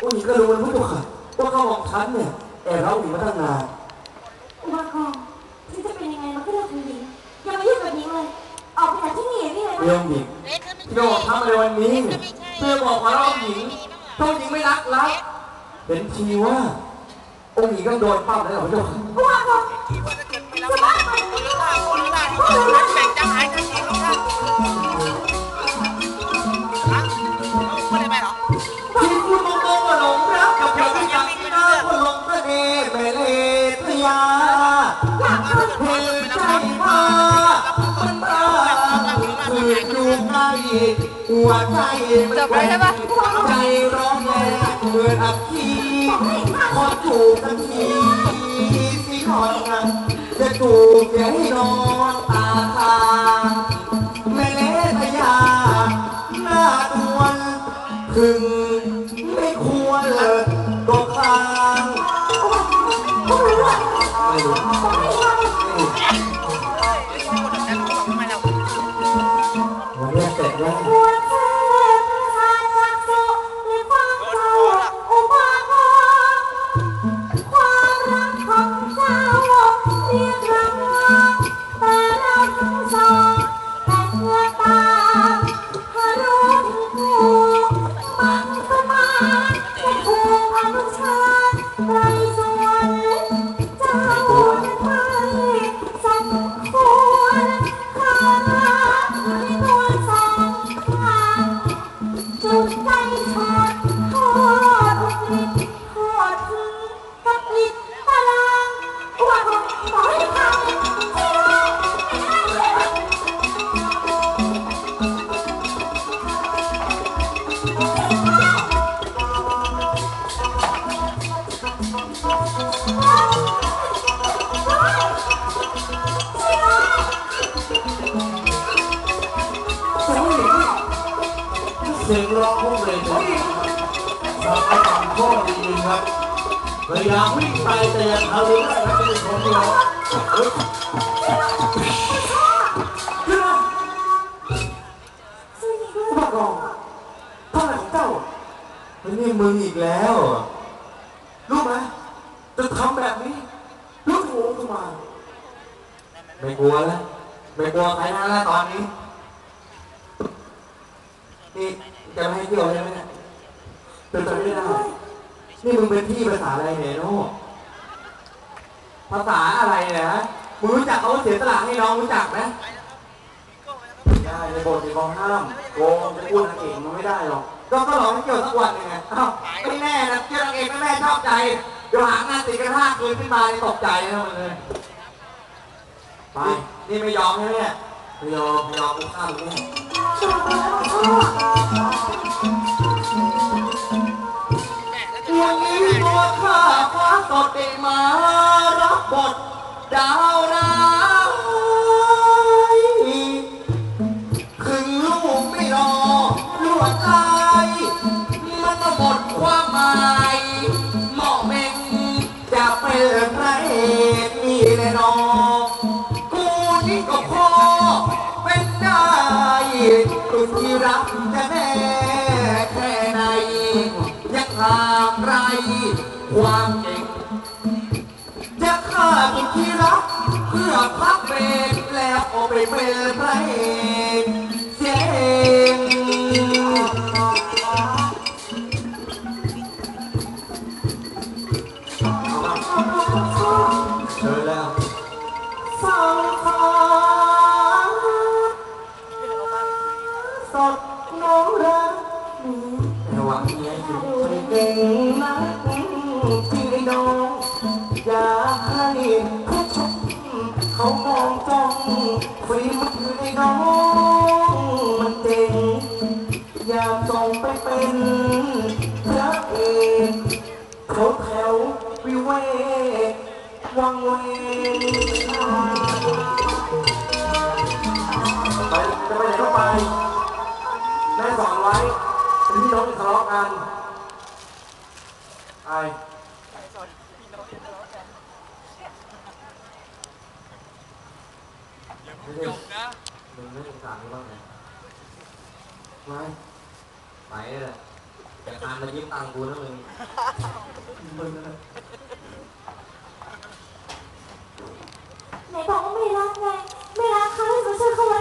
ผู้หญิงก็รู้นะผู้ชมค่ะว่าเขาของฉันเนี่ยแอบเราหญิงมาตั้งนานอุบากรที่จะเป็นยังไงมันก็เรื่องของหญิงอย่ามายุ่งกับหญิงเลย ออกไปจากที่นี่นี่เลยเรื่องหญิงที่เราทำอะไรวันนี้เพื่อบอกว่าเราหญิงถ้าหญิงไม่รักรักเป็นทีว่าองค์หญิงต้องโดนปั้มแล้วเหรอผู้ชมค่ะ หัวใจมันแกว่งใจร้องแรงเมือนอับขีขอจูบกันทีสิขอกันจะจูบอย่าให้นอนตาทางแม่เลทยาหน้าดวนถึงไม่ควรเลยก็ค้าง ไม่รู้ สียงร้องพวกเลยนะทำให้ทำโทษจริงครับพยายามวิ่งไปแต่ยังทะลุได้ครับเป็นคนเรื่องนะเป็นของเรานี่มึงอีกแล้ว รู้ไหมจะทำแบบนี้รู้ถูกทำไมไม่กลัวแล้วไม่กลัวใครนั้นแล้วตอนนี้นี่ จะไม่ให้เที่ยวใช่ไหมเนี่ยเป็นไปไม่ได้นี่มึงเป็นที่ภาษาอะไรเนี่ยโน่ภาษาอะไรเนี่ยฮะมึงรู้จักเขาว่าเสียสละให้น้องรู้จักไหมไม่ได้ในบทในกองห้ามโกงจะพูดนางเอกมันไม่ได้หรอกก็ก็ลองให้เกี่ยวสักวันหนึ่งไงอ้าวไม่แน่นะเกี่ยวนางเอกไม่แม่ชอบใจเดี๋ยวหางานติดกระทากคืนขึ้นมาเลยตกใจนะมึงเลยไปนี่ไม่ยอมใช่ไหมเนี่ย ไม่ยอมไม่ยอมกูฆ่ามึงแน่ชอบแล้วชอบวันนี้ตัวข้าฟ้าสดได้มารับบทดาวร้าย ความเก่งจะฆ่าตุนที่รัก เพื่อพักเบรกแล้วเอาไปเป็นพระเอกเสียเองเจอแล้วสองฟ้าสดน้องรักหนูระวังเมียอยู่เก่งนัก จริงไอ้น้อง อย่าให้ผู้ชมเขามองจ้องฝีมือไอ้น้องมันเจ๋งอย่าส่งไปเป็นพระเอกเขาแถววิเวกวังเวงไปจะไปไหนก็ไปแม่สอนไว้พี่น้องทะเลาะกัน จบนะมึงไม่สงสารกูบ้างไงไม่ไปเลยแต่ตามมายิ้มตังกูนะมึงมึงไหนบอกว่าไม่รักไงไม่รักเขาเลยมาช่วยเขาไว้